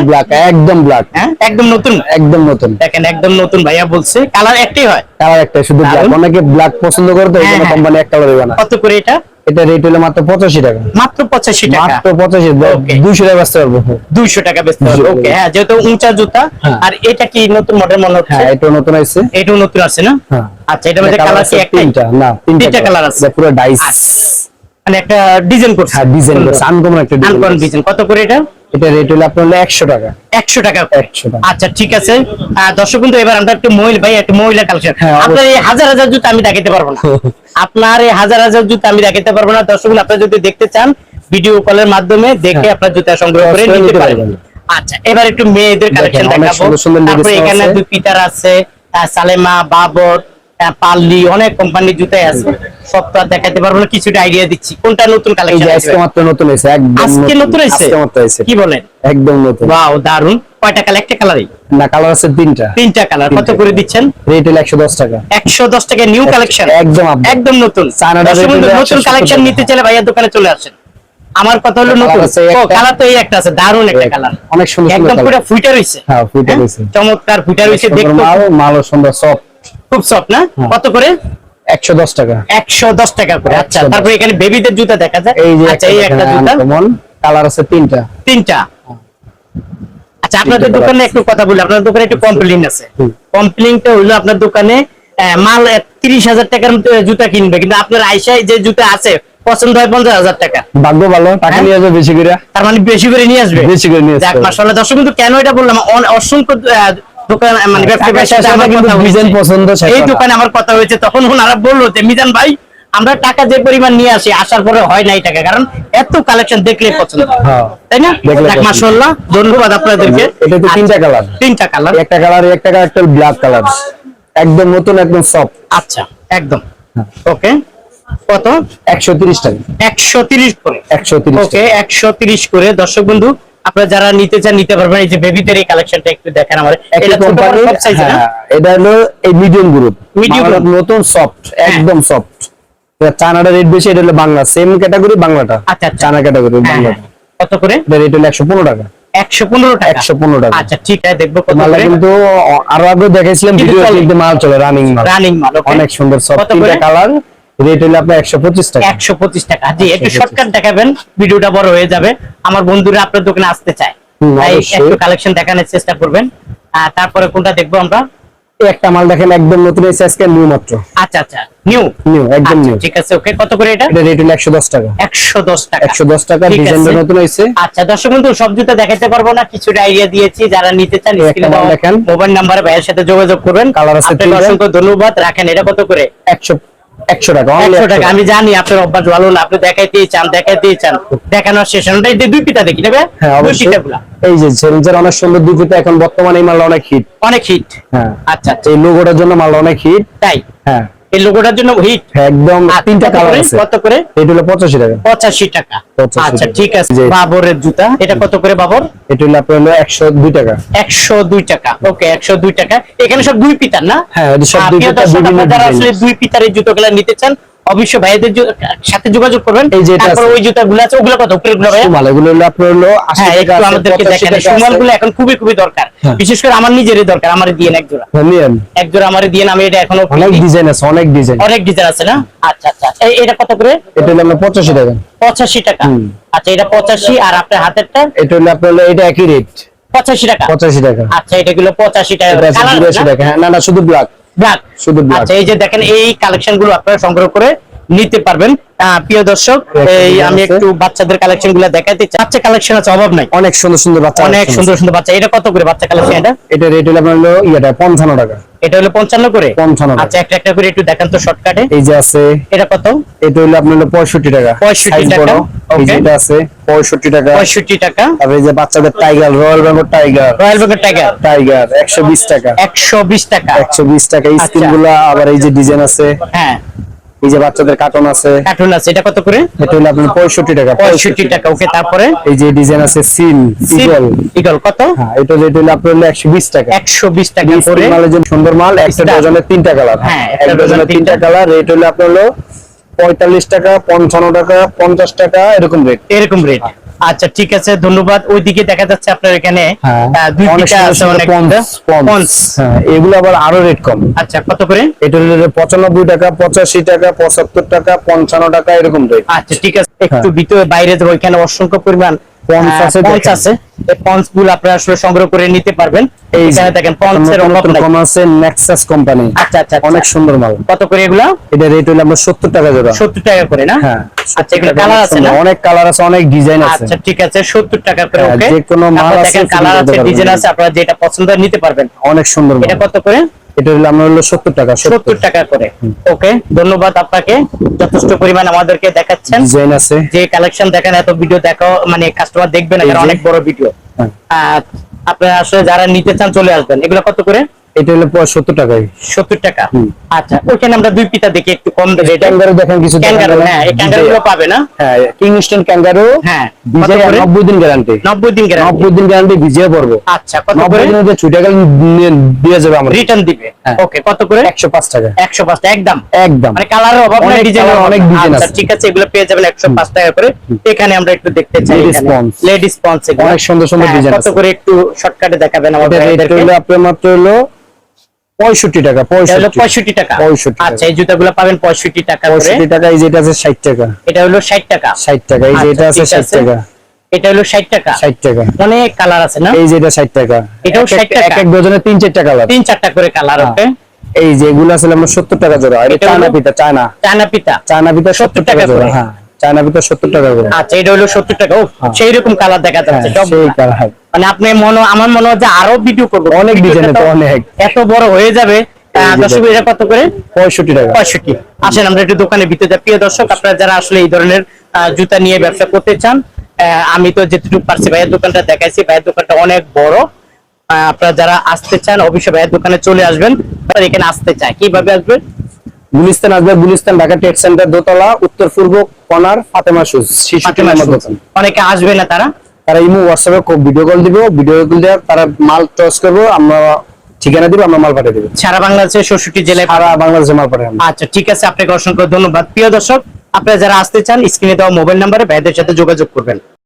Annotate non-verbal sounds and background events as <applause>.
না ব্ল্যাক একদম ব্ল্যাক হ্যাঁ? একদম নতুন? একদম নতুন। দেখেন একদম নতুন ভাইয়া বলছে। কালার একটাই হয়? কালার একটা শুধু ব্ল্যাক অনেকে ব্ল্যাক পছন্দ করে তো এই হ্যাঁ, জন্য হ্যাঁ। কোম্পানি এক দেবে না। কত করে এটা? এটা রেট হলো মাত্র পঁচাশি টাকা। মাত্র পঁচাশি টাকা? মাত্র পঁচাশি Okay. দুশো টাকা বেচতে পারব। দুইশো টাকা বেচতে হবে 200 ওকে হ্যাঁ যেহেতু উঁচা জুতা হ্যাঁ। আর এটা কি নতুন মডেল মনে হচ্ছে? হ্যাঁ এটা নতুন আছে। এটাও নতুন আছে না? হ্যাঁ। আচ্ছা এটা মধ্যে কালার আছে তিনটা। না তিনটা কালার আছে। পুরো ডাইস মানে একটা ডিজাইন করছে। হ্যাঁ ডিজাইন করছে। আনকমন একটা ডিজাইন কত করে এটা? এটা রেট হলো আপনার হলো একশো টাকা একশো টাকা। 100 টাকা। আচ্ছা ঠিক আছে দর্শক কিন্তু এবার আমরা একটু মহিলা ভাই একটু মহিলা কালেকশন হ্যাঁ, আপনার এই হাজার হাজার জুতো আমি দেখাতে পারব না <laughs> আপনার এই হাজার হাজার জুতো আমি দেখাতে পারব না দর্শক আপনারা যদি দেখতে চান ভিডিও কলের মাধ্যমে দেখে হ্যাঁ। আপনার জুতা সংগ্রহ করে নিতে পারবেন। আচ্ছা এবার একটু মেয়েদের কালেকশন দেখাবো তারপরে এখানে। দুই পিটার আছে সালেমা বাবর পাল্লি অনেক কোম্পানির জুতাই আছে সব তো দেখাতে পারব না কিছুটা আইডিয়া দিচ্ছি। কোনটা নতুন কালেকশন আজকে মাত্র নতুন এসে একদম আজকে নতুন এসেছে আজকে মাত্র এসেছে কি বলেন? একদম নতুন। ওয়াও দারুণ কয়টা কালার একটা কালারই না কালার আছে তিনটা। তিনটা কালার কত করে দিচ্ছেন? রেট হলো টাকা। একশো দশ টাকা নিউ কালেকশন একদম একদম নতুন। নতুন কালেকশন নিতে চাইলে দোকানে চলে আসেন। আমার কথা হলো নতুন। আছে কালার তো এই একটা আছে। দারুণ একটা কালার অনেক সুন্দর একদম পুরো ফুইটা রইছে হ্যাঁ, হ্যাঁ? রয়েছে। চমৎকার ফুইটা রইছে সুন্দর দেখতে। মাল সুন্দর সফট খুব সফট না? কত করে? একশো দশ টাকা। একশো দশ টাকা করে আচ্ছা 110 তারপরে এখানে বেবিদের জুতা দেখা যায়। এই যে আচ্ছা এই একটা জুতা। আনকমন কালার আছে তিনটা। তিনটা। আচ্ছা আপনাদের দোকানে একটু কথা বলি আপনার দোকানে একটু কমপ্লেন আছে। হুম। কমপ্লেনটা হলো আপনার দোকানে মাল তিরিশ হাজার টাকার মতো জুতা কিনবে কিন্তু আপনার আইসায় যে জুতা আছে পছন্দ হয় পঞ্চাশ হাজার টাকা। ভাগ্য ভালো টাকা হ্যাঁ? নিয়ে বেশি করে। তার মানে বেশি করে নিয়ে আসবে? বেশি করে নিয়ে হবে। মাসাল্লাহ দর্শক কিন্তু কেন এটা বললাম? অসংখ্য দোকান মানে আমার হলে কিন্তু কথা হয়েছে। ডিজাইন পছন্দ এই দোকানে আমার কথা হয়েছে তখন ওনারা বলল যে মিজান ভাই আমরা টাকা যে পরিমাণ নিয়ে আসি আসার পরে হয় নাই টাকা কারণ এত কালেকশন পছন্দ। হ্যাঁ। তাই না। মাসাল্লাহ ধন্যবাদ আপনাদেরকে। এটা তো তিনটা আচ্ছা, কালার তিনটা কালার একটা কালার একটা কালার একটা ব্ল্যাক কালার একদম নতুন একদম সফট আচ্ছা একদম। হ্যাঁ। ওকে কত? একশো তিরিশ টাকা। একশো তিরিশ করে। একশো তিরিশ ওকে একশো তিরিশ করে। দর্শক বন্ধু আপনারা যারা নিতে চান নিতে পারবেন। এই যে বেবিদের এই কালেকশনটা একটু দেখেন আমার এটা কোম্পানি না? এটা হলো এই মিডিয়াম গ্রুপ মিডিয়াম নতুন সফট একদম সফট চানাটা রেট বেশি এটা হলো বাংলা। সেম ক্যাটাগরি বাংলাটা। আচ্ছা, আচ্ছা। চানা ক্যাটাগরি হ্যাঁ, বাংলাটা। হ্যাঁ। কত করে? এটা রেট হলো একশো পনেরো টাকা। একশো পনেরো টাকা? একশো পনেরো টাকা। আচ্ছা ঠিক আছে দেখব কত করে। কিন্তু আরও আগে দেখেছিলাম ভিডিও। কিন্তু মাল চলে রানিং মাল। রানিং মাল অনেক সুন্দর সফট তিনটা কালার রেট হলো আপনার একশো পঁচিশ টাকা। একশো পঁচিশ টাকা। জি একটু শর্টকাট দেখাবেন ভিডিওটা বড় হয়ে যাবে। আমার বন্ধুরা আপনার দোকানে আসতে চায়। তাই একটু কালেকশন দেখানোর চেষ্টা করবেন। আর তারপরে কোনটা দেখব আমরা? এই একটা মাল দেখেন একদম নতুন এসে আজকে নিউ মাত্র। আচ্ছা আচ্ছা নিউ নিউ একদম নিউ ঠিক আছে ওকে কত করে এটা? এটা রেট হলো একশো দশ টাকা। একশো দশ টাকা। একশো দশ টাকা ঠিক ডিজাইনটা নতুন হয়েছে। আচ্ছা দর্শক বন্ধু সব জুতা দেখাতে পারব না কিছুটা আইডিয়া দিয়েছি যারা নিতে চান স্ক্রিনে দেখেন। মোবাইল নাম্বারে ভাইয়ের সাথে যোগাযোগ করবেন। কালার আছে আপনাকে। অসংখ্য ধন্যবাদ। রাখেন এটা কত করে? একশো একশো টাকা only একশো টাকা। আমি জানি আপনার অভ্যাস ভালো না আপনি দেখাইতেই চান দেখাইতেই চান। দেখানোর শেষ না। দুই পিতা দেখি নেবে হ্যাঁ দুই এই যে সেলজার অনেক সুন্দর দুই পিতা এখন বর্তমানে এই মালটা অনেক হিট অনেক হিট হ্যাঁ। আচ্ছা আচ্ছা। এই লোগোটার জন্য মালটা অনেক হিট তাই? হ্যাঁ। এই লোগোটার জন্য হিট একদম তিনটা কালার আছে। কত করে? এটা হলো পঁচাশি টাকা। পঁচাশি টাকা। আচ্ছা ঠিক আছে। বাবরের জুতা। এটা কত করে বাবর? এটা হলো আপনার হলো একশো দুই টাকা। একশো দুই টাকা। ওকে একশো দুই টাকা। এখানে সব দুই পিতার না? হ্যাঁ, এটা সব দুই পিতার, বিভিন্ন যারা আসলে দুই পিতারের জুতোগুলো নিতে চান অবশ্যই ভাইদের সাথে যোগাযোগ করবেন। এই যে তারপর। ওই জুতাগুলো আছে ওগুলো কত? উপরে গুলো ভাইয়া? সুমাল হলো আপনার হলো আশি হ্যাঁ টাকা আমাদেরকে 85 দেখেন। টাকা সুমাল আছে। গুলো এখন খুবই খুবই দরকার। হ্যাঁ। বিশেষ করে আমার নিজেরই দরকার আমার দিয়ে এক জোড়া। হ্যাঁ, নিয়েন। এক জোড়া আমার দিয়ে আমি এটা এখনও অনেক ডিজাইন আছে অনেক ডিজাইন অনেক ডিজাইন আছে না? আচ্ছা আচ্ছা। এটা কত করে? এটা হলো আপনার পঁচাশি টাকা। পঁচাশি টাকা। আচ্ছা এটা পঁচাশি আর আপনার হাতেরটা? এটা হলো আপনার হলো এটা একই রেট পঁচাশি টাকা। পঁচাশি টাকা। আচ্ছা এটা গুলো পঁচাশি টাকা? না? না শুধু ব্ল্যাক ব্ল্যাক শুধু ব্ল্যাক আচ্ছা এই যে দেখেন এই কালেকশনগুলো আপনারা সংগ্রহ করে নিতে পারবেন। প্রিয় দর্শক এই আমি একটু বাচ্চাদের কালেকশনগুলো দেখাতে চাই। বাচ্চা কালেকশন আছে অভাব নাই। অনেক সুন্দর সুন্দর বাচ্চা অনেক সুন্দর সুন্দর বাচ্চা। এটা কত করে বাচ্চা কালেকশন এটা? এটা রেট হলো আপনার হলো ইয়েটা পঞ্চান্ন টাকা। এটা হলো পঞ্চান্ন করে? 55 আচ্ছা একটা একটা করে একটু দেখান তো শর্টকাটে এই যে আছে এটা কত? এটা হলো আপনার হলো পঁয়ষট্টি টাকা। 65 টাকা, okay। এটা আছে পঁয়ষট্টি টাকা। পঁয়ষট্টি টাকা। আর এই যে বাচ্চাদের tiger royal Bengal tiger royal Bengal tiger tiger একশো বিশ টাকা। একশো বিশ টাকা। একশো বিশ টাকা। এই আচ্ছা। স্কিনগুলা আবার এই যে ডিজাইন আছে। হ্যাঁ। এই যে বাচ্চাদের কার্টুন আছে। কার্টুন আছে এটা কত করে? এটা হলো আপনার পঁয়ষট্টি টাকা পঁয়ষট্টি টাকা ওকে তারপরে? এই যে ডিজাইন আছে সিল ইগল ইগল কত? হ্যাঁ এটা রেট হলো আপনার হলো একশো বিশ টাকা। একশো বিশ টাকা করে। মানে যে সুন্দর মাল একটা ডজনে তিনটা কালার হ্যাঁ, একটা ডজনে ডজনের তিনটা তিনটা। কালার রেট হলো আপনার হলো পঁয়তাল্লিশ টাকা পঞ্চান্ন টাকা পঞ্চাশ টাকা এরকম রেট এরকম রেট আচ্ছা ঠিক আছে ধন্যবাদ। ওইদিকে দেখা যাচ্ছে আপনার এখানে হ্যাঁ। দুই অনেক পিঠা সুন্দর আছে অনেক পন্স, পন্স। পন্স। হ্যাঁ এগুলো আবার আরও রেট কম। আচ্ছা কত করে? এটা হলো পঁচানব্বই টাকা পঁচাশি টাকা পঁচাত্তর টাকা পঞ্চান্ন টাকা এরকম রেট আচ্ছা ঠিক আছে। একটু ভিতরে বাইরে যাব ওইখানে অসংখ্য পরিমাণ পঞ্চ আছে পঞ্চ দেখেন। আছে। এই পঞ্চগুলো আপনারা আসলে সংগ্রহ করে নিতে পারবেন। এইখানে দেখেন পঞ্চের অভাব নাই কম আছে নেক্সাস কোম্পানি আচ্ছা আচ্ছা আচ্ছা। অনেক সুন্দর মাল। কত করে এগুলা? এটা রেট হলো আমরা সত্তর টাকা জোড়া। সত্তর টাকা করে না? হ্যাঁ আচ্ছা এগুলো কালার আছে না? অনেক কালার আছে অনেক ডিজাইন আছে। আচ্ছা ঠিক আছে সত্তর টাকা করে হ্যাঁ, ওকে যে কোনো মাল আছে, কালার আছে ডিজাইন আছে আপনারা যেটা পছন্দ নিতে পারবেন। অনেক সুন্দর এটা কত করে? এটা হলো আমরা হলো সত্তর টাকা সত্তর। টাকা করে। ওকে ধন্যবাদ আপনাকে। যথেষ্ট পরিমাণ আমাদেরকে দেখাচ্ছেন। ডিজাইন আছে। যে কালেকশন দেখেন এত ভিডিও দেখো মানে কাস্টমার দেখবে না কারণ অনেক বড় ভিডিও হ্যাঁ। আপনারা আসলে যারা নিতে চান চলে আসবেন। এগুলো কত করে? এটা হলো সত্তর টাকায়। সত্তর টাকা। আচ্ছা ওইখানে আমরা দুই পিতা দেখি একটু কম ক্যাঙ্গারু দেখেন কিছু ক্যাঙ্গারু হ্যাঁ এই ক্যাঙ্গারু গুলো পাবে না? হ্যাঁ কিংস্টন ক্যাঙ্গারু হ্যাঁ কত বিজয় করে? নব্বই দিন গ্যারান্টি নব্বই দিন গ্যারান্টি নব্বই দিন গ্যারান্টি বিজয় পড়ব। আচ্ছা কত করে? নব্বই দিনের ছুটে গেলে দিয়ে যাবে আমরা রিটার্ন দিবে। হ্যাঁ। ওকে কত করে? একশো পাঁচ টাকা। একশো পাঁচ একদম। একদম। মানে কালারের অভাব নাই অনেক ডিজাইন আচ্ছা আছে। ঠিক আছে এগুলো পেয়ে যাবেন একশো পাঁচ টাকা করে। এখানে আমরা একটু দেখতে চাই। লেডিস স্পঞ্জ অনেক সুন্দর সুন্দর design কত করে একটু শর্টকাটে দেখাবেন আমাদের হলো আপনার মাত্র হলো পঁয়ষট্টি টাকা পঁয়ষট্টি। টাকা। 65 টাকা। আচ্ছা এই জুতাগুলো পাবেন পঁয়ষট্টি টাকা পঁয়ষট্টি টাকা এই যেটা আছে ষাট টাকা। এটা হলো ষাট টাকা। ষাট টাকা এই আচ্ছা, এটা আছে ষাট। টাকা। এটা হলো ষাট টাকা। ষাট টাকা। অনেক কালার আছে না? এই যে এটা ষাট টাকা। এটাও এক এক- 60 টাকা? এক এক ডজনে তিন চারটা কালার। তিন চারটা করে কালার হ্যাঁ। ওকে। এই যে এগুলো আছে আমরা সত্তর টাকা জোড়া। এটা চায়না পিতা চায়না। চায়না পিতা চায়না পিতা সত্তর টাকা জোড়া। করে। হ্যাঁ চায়না পিতা সত্তর টাকা করে। আচ্ছা এটা হলো সত্তর টাকা। ও সেই রকম কালার দেখা হ্যাঁ, যাচ্ছে। সব সেই কালার। মানে আপনি মনে আমার মনে হয় যে আরও ভিডিও করব। অনেক ডিজাইন তো অনেক। এত বড় হয়ে যাবে আহ, এই যে দর্শক এটা কত করে? পঁয়ষট্টি টাকা। পঁয়ষট্টি। আসেন আমরা একটু দোকানে ভিতরে প্রিয় দর্শক আপনারা যারা আসলে এই ধরনের জুতা নিয়ে ব্যবসা করতে চান আমি তো যেটুকু পারছি ভাইয়ের দোকানটা দেখাইছি। ভাইয়ের দোকানটা অনেক বড়। আপনারা যারা আসতে চান অবশ্যই ভাইয়ের দোকানে চলে আসবেন। আপনারা এখানে আসতে চায়। কীভাবে আসবেন গুলিস্তান আসবে গুলিস্তান ঢাকা টেক সেন্টার দোতলা উত্তর পূর্ব কর্নার ফাতেমা। দোকান। অনেকে আসবে না তারা? তারা ইমো হোয়াটসঅ্যাপে ভিডিও কল দিব ভিডিও কল দিয়ে তারা মাল টস করব আমরা ঠিকানা দিব আমরা মাল পাঠিয়ে দেবো। সারা বাংলাদেশের ষষ্ঠটি জেলায় সারা বাংলাদেশে মাল আমরা আচ্ছা ঠিক আছে আপনাকে অসংখ্য ধন্যবাদ। প্রিয় দর্শক আপনারা যারা আসতে চান স্ক্রিনে দেওয়া মোবাইল নাম্বারে ভাইদের সাথে যোগাযোগ করবেন।